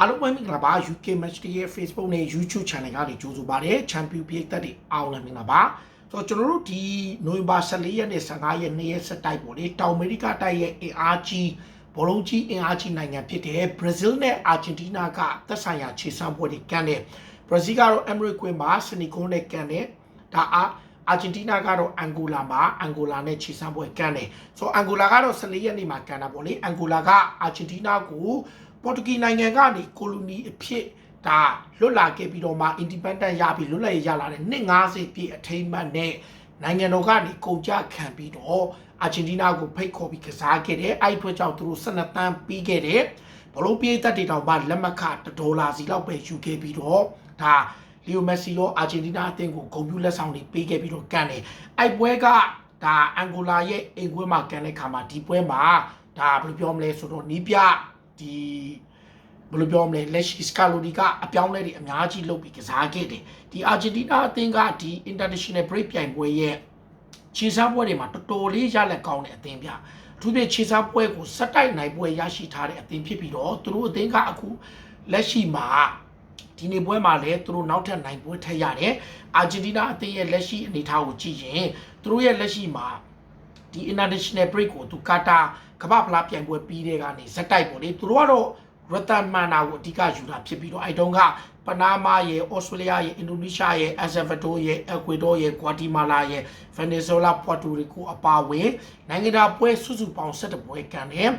အားလုံးပဲမင်္ဂလာပါ UK Match Day ရဲ့ Facebook နဲ့ YouTube Channel ကနေကြိုဆိုပါရစေ Champion ပြည်သက်တွေအားလုံးမင်္ဂလာပါဆိုတော့ကျွန်တော်တို့ဒီနိုဝင်ဘာ14ရက်နဲ့15ရက်နေ့ရက်စတိုက်ပေါ့လေတောင်အမေရိကတိုက်ရဲ့အင်အားကြီးဘောလုံးကြီးအင်အားကြီးနိုင်ငံဖြစ်တဲ့ Brazil နဲ့ Argentina ကသက်ဆိုင်ရာခြေစမ်းပွဲတွေကန်တယ် Brazil ကတော့ Emirates Queen မှာ Senegal နဲ့ကန်တယ်ဒါအားအာဂျင်တီးနားကတော့အန်ဂိုလာမှာအန်ဂိုလာနဲ့ခြေစမ်းပွဲကန်တယ်။ဆိုတော့အန်ဂိုလာကတော့14ရက်နေ့မှာကန်တာပေါ့လေ။အန်ဂိုလာကအာဂျင်တီးနားကို ပေါ်တူဂီနိုင်ငံကနေကိုလိုနီအဖြစ်ဒါလွတ်လာခဲ့ပြီးတော့မှ independent ရပြီးလွတ်လပ်ရေးရလာတဲ့နှစ်90ပြည့်အထိမ်းအမှတ်နဲ့နိုင်ငံတော်ကနေကုန်ကြခံပြီးတော့အာဂျင်တီးနားကိုဖိတ်ခေါ်ပြီးကစားခဲ့တယ်။အဲ့ဒီအတွက်ကြောင့်သူတို့12တန်းပြီးခဲ့တယ်။ဘလုံးပြေးသက်တွေတောင်မှလက်မှတ်ခ1ဒေါ်လာစီလောက်ပဲယူခဲ့ပြီးတော့ဒါလီယိုမက်ဆီရောအာဂျင်တီးနားအသင်းကိုဂုဏ်ပြုလက်ဆောင်တွေပေးခဲ့ပြီးတော့ကန်တယ်။အဲ့ပွဲကဒါအန်ဂိုလာရဲ့အိမ်ပွဲမှာကန်တဲ့ခါမှာဒီပွဲမှာဒါဘယ်လိုပြောမလဲဆိုတော့နီးပြ ဒီဘယ်လိုပြောမလဲလက်ရှိစကာလိုဒီကအပြောင်းလဲတွေအများကြီးလုပ်ပြီးကစားခဲ့တယ်။ဒီအာဂျင်တီးနားအသင်းကဒီ international break ပြိုင်ပွဲရဲ့ခြေစားပွဲတွေမှာတော်တော်လေးရလက်ကောင်းတဲ့အသင်းပြအထူးဖြင့်ခြေစားပွဲကိုစက်တိုက်နိုင်ပွဲရရှိထားတဲ့အသင်းဖြစ်ပြီးတော့သူတို့အသင်းကအခုလက်ရှိမှာဒီနေ့ပွဲမှာလည်းသူတို့နောက်ထပ်နိုင်ပွဲထက်ရတယ်အာဂျင်တီးနားအသင်းရဲ့လက်ရှိအနေအထားကိုကြည့်ရင်သူတို့ရဲ့လက်ရှိမှာ ဒီ international break ကိုသူကာတာကမ္ဘာဖလားပြိုင်ပွဲပြီးတဲ့ကနေဇက်တိုက်ပေါ့လေသူတို့ကတော့ရတန်မန်နာကိုအဓိကယူတာဖြစ်ပြီးတော့အဲတုန်းက ပနာမာရဲ့ဩစတြေးလျရဲ့အင်ဒိုနီးရှားရဲ့အယ်ဆယ်ဗာဒိုရဲ့အကွေဒေါရဲ့ဂွာတီမာလာရဲ့ဗင်နီဇွဲလားပွာတိုရီကိုအပါအဝင်နိုင်ငံသားပွဲစုစုပေါင်း17ပွဲကန်တယ်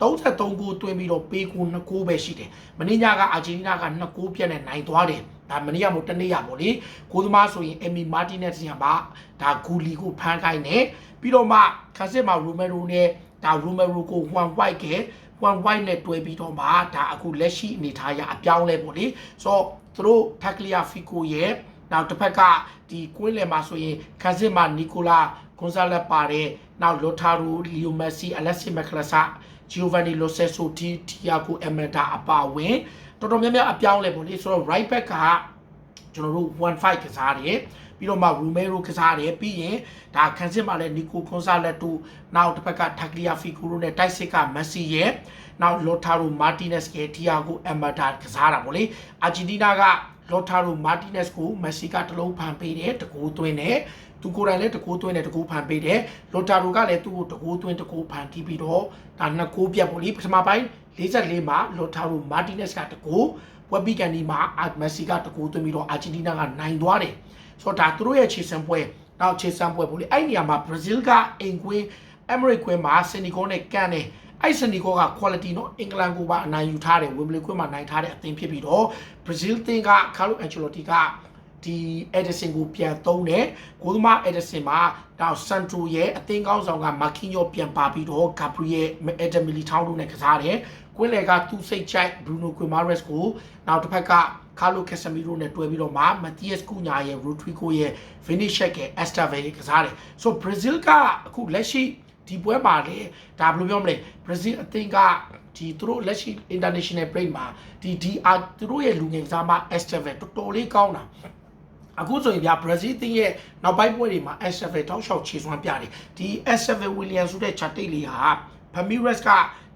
33ကိုတွင်းပြီးတော့ပေးကူ2ကိုပဲရှိတယ်မင်းညကအာဂျင်တီးနားက2ကိုပြတ်နဲ့နိုင်သွားတယ်ဒါမနေ့ကမို့တနေ့ရပေါ့လေကိုသမားဆိုရင်အမီမာတီနက်စ်ရပါဒါဂူလီကိုဖမ်းခိုင်းတယ်ပြီးတော့မှခါစစ်မှာရူမဲရိုနဲ့ဒါရူမဲရိုကိုဟွမ်ဝိုက် က1 white နဲ့တွဲပြီးတော့မှဒါအခုလက်ရှိအနေထားရအပြောင်းလဲပေါ့လေဆိုတော့သူတို့ထက်ကလီယာဖီကိုရဲ့နောက်တစ်ဖက်ကဒီကွင်းလယ်မှာဆိုရင်ခန်းစစ်မှာနီကိုလာဂွန်ဆာလက်ပါတယ်နောက်လိုတာရူလီယိုမက်ဆီအလက်ဆီမက်ကလဆာဂျီယိုဗန်နီလိုဆက်ဆိုတီတီယာကိုအမတာအပါဝင်တော်တော်များများအပြောင်းလဲပေါ့လေဆိုတော့ right back က ကျွန်တော်တို့1-5ကစားတယ်ပြီးတော့မှရူမဲရိုကစားတယ်ပြီးရင်ဒါခန်းစစ်မှာလည်းနီကိုကွန်ဆာလက်တူနောက်တစ်ဖက်ကထက်ကလီယာဖီကူရိုနဲ့ တိုက်စစ်ကမက်ဆီရဲ့နောက်လော်တာရိုမာတီနက်စ်ရဲ့တီယာကိုအမ်ဘာတာကစားတာဗောလေအာဂျင်တီးနားကလော်တာရိုမာတီနက်စ်ကိုမက်ဆီကတလုံးဖန်ပေးတယ်တကူသွင်းတယ်သူကိုယ်တိုင်လည်းတကူသွင်းတယ်တကူဖန်ပေးတယ်လော်တာရိုကလည်းသူ့ကိုတကူသွင်းတကူဖန်တီးပြီးတော့ဒါနှစ်ကိုပြတ်ဗောလေပထမပိုင်း44မှာလော်တာရိုမာတီနက်စ်ကတကူ ပွဲပြီးကန်ဒီမှာမက်ဆီကတကူသွင်းပြီးတော့အာဂျင်တီးနားကနိုင်သွားတယ်ဆိုတော့ဒါသူတို့ရဲ့ခြေစံပွဲနောက်ခြေစံပွဲပေါ့လေအဲ့ဒီနေရာမှာဘရာဇီးကအင်ကွင်းအမေရိကွင်းမှာစနီကောနဲ့ကန်တယ်အဲ့စနီကောက quality နော်အင်္ဂလန်ကိုပါအနိုင်ယူထားတယ်ဝင်းဘလီကွင်းမှာနိုင်ထားတဲ့အသင်းဖြစ်ပြီးတော့ဘရာဇီးတင်းကကာလိုအန်ချီလိုတီကဒီ Edison ကိုပြန်သုံးတယ်ကိုသမား Edison မှာတော့ Sancho ရဲ့အသင်းကောင်းဆောင်က Marquinhos ပြန်ပါပြီးတော့ Gabriel Adam Militao တို့နဲ့ကစားတယ် ကွင်းလေကသူ့စိတ်ချိုက် Bruno Guimaraes ကိုနောက်တစ်ဖက်ကကာလိုကက်ဆမီရိုနဲ့တွဲပြီးတော့မှမတီးယက်ကူညာရဲ့ရိုထရီကိုရဲ့ဗင်းနစ်ရှက်ရဲ့အက်စတာဗယ်ကစားတယ်ဆိုဘရာဇီးကအခုလက်ရှိဒီပွဲမှာလေဒါဘယ်လိုပြောမလဲဘရာဇီးအသင်းကဒီသူတို့လက်ရှိ international break မှာဒီဒီအာသူတို့ရဲ့လူငယ်ကစားမ Esteve တော်တော်လေးကောင်းတာအခုဆိုရင်ဗျာဘရာဇီးတင်းရဲ့နောက်ပိုင်းပွဲတွေမှာ Esteve တောက်လျှောက်ခြေစွမ်းပြတယ်ဒီ Esteve William ဆိုတဲ့ chart လေးဟာ Pamiras က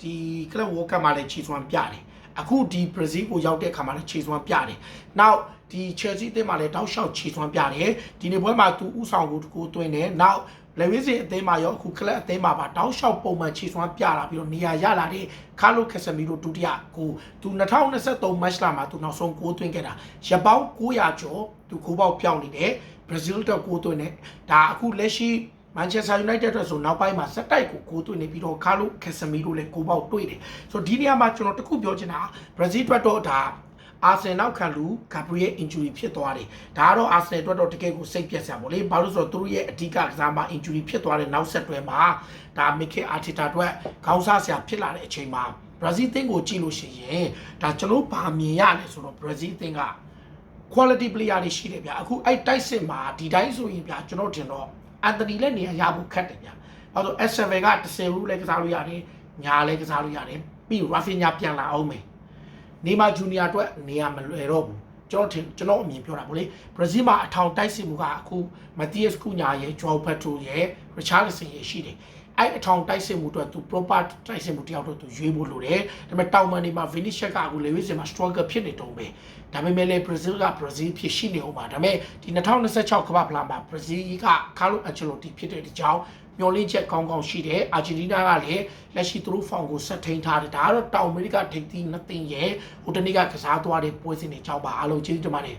ဒီ club world cup မှာလည်းခြေစွမ်းပြတယ်အခုဒီဘရာဇီးကိုရောက်တဲ့အခါမှာလည်းခြေစွမ်းပြတယ်။နောက်ဒီ Chelsea အသင်းမှာလည်းတောက်လျှောက်ခြေစွမ်းပြတယ်။ဒီနေ့ပွဲမှာသူဥဆောင်ကိုတကူသွင်းတယ်။နောက်လေဝီစီအသင်းမှာရောအခုကလပ်အသင်းမှာပါတောက်လျှောက်ပုံမှန်ခြေစွမ်းပြတာပြီးတော့နေရာရလာတဲ့ကာလိုကက်ဆမီရိုဒုတိယကိုသူ2023 match လာမှာသူနောက်ဆုံးကိုသွင်းခဲ့တာရပောင်း900ကျော်သူကိုပေါက်ပြောင်းနေတယ်ဘရာဇီးတော့ကိုသွင်းတယ်ဒါအခုလက်ရှိ မန်ချက်စတာယူနိုက်တက်အတွက်ဆိုနောက်ပိုင်းမှာစက်တိုက်ကိုကိုသွင်းနေပြီးတော့ကာလိုကက်ဆမီရိုလည်းကိုပေါက်တွေ့တယ်ဆိုတော့ဒီနေရာမှာကျွန်တော်တခုပြောချင်တာဘရာဇီးအတွက်တော့ဒါအာဆင်နောက်ခံလူဂါဘရီယယ် injury ဖြစ်သွားတယ်ဒါကတော့အာဆင်အတွက်တော့တကယ်ကိုစိတ်ပြက်စရာပေါ့လေဘာလို့ဆိုတော့သူတို့ရဲ့အဓိကကစားမ injury ဖြစ်သွားတဲ့နောက်ဆက်တွဲမှာဒါမီခေအာတီတာအတွက်ခေါင်းစားစရာဖြစ်လာတဲ့အချိန်မှာဘရာဇီးအသင်းကိုကြည့်လို့ရှိရင်ဒါကျွန်တော်ဗာမြင်ရလဲဆိုတော့ဘရာဇီးအသင်းက quality player တွေရှိတယ်ဗျအခုအဲ့တိုက်စစ်မှာဒီတိုင်းဆိုရင်ဗျကျွန်တော်ထင်တော့ အန်တိုနီလည်းနေရာရဖို့ခက်တယ်ဗျဘာလို့ S7 က10 rule လည်းကစားလို့ရတယ်ညာလည်းကစားလို့ရတယ်ပြီး Rafinha ပြန်လာအောင်မယ်နေမာဂျူနီယာအတွက်နေရာမလွယ်တော့ဘူးကျွန်တော်ထင်ကျွန်တော်အမြင်ပြောတာဗောလေဘရာဇီးမှာအထောင်တိုက်စစ်မှုကအခုမတီးယက်ကူညာရဲ့ဂျော်ဖက်တိုရဲ့ရချာလစ်ဆန်ရဲ့ရှိတယ် အဲ့အထောင်တိုက်စစ်မှုအတွက်သူ proper တိုက်စစ်မှုတယောက်တော့သူရွေးဖို့လိုတယ်ဒါပေမဲ့တောင်မန်တွေမှာ Vinicius ကအခုလေဝိစင်မှာ struggle ဖြစ်နေတုံးပဲဒါပေမဲ့လည်း Brazil က Brazil ဖြစ်ရှိနေအောင်ပါဒါပေမဲ့ဒီ2026ကမ္ဘာဖလားမှာ Brazil က Carlo Ancelotti ဖြစ်တဲ့အကြောင်းမျော်လင့်ချက်ကောင်းကောင်းရှိတယ်အာဂျင်တီးနားကလည်းလက်ရှိသူတို့ဖောင်ကိုဆက်ထိန်ထားတယ်ဒါကတော့တောင်အမေရိကထိပ်သီးနှစ်သိန်းရဲ့ဟိုတနေ့ကကစားသွားတဲ့ပွဲစဉ်တွေအကြောင်းပါအားလုံးကျေးဇူးတင်ပါတယ်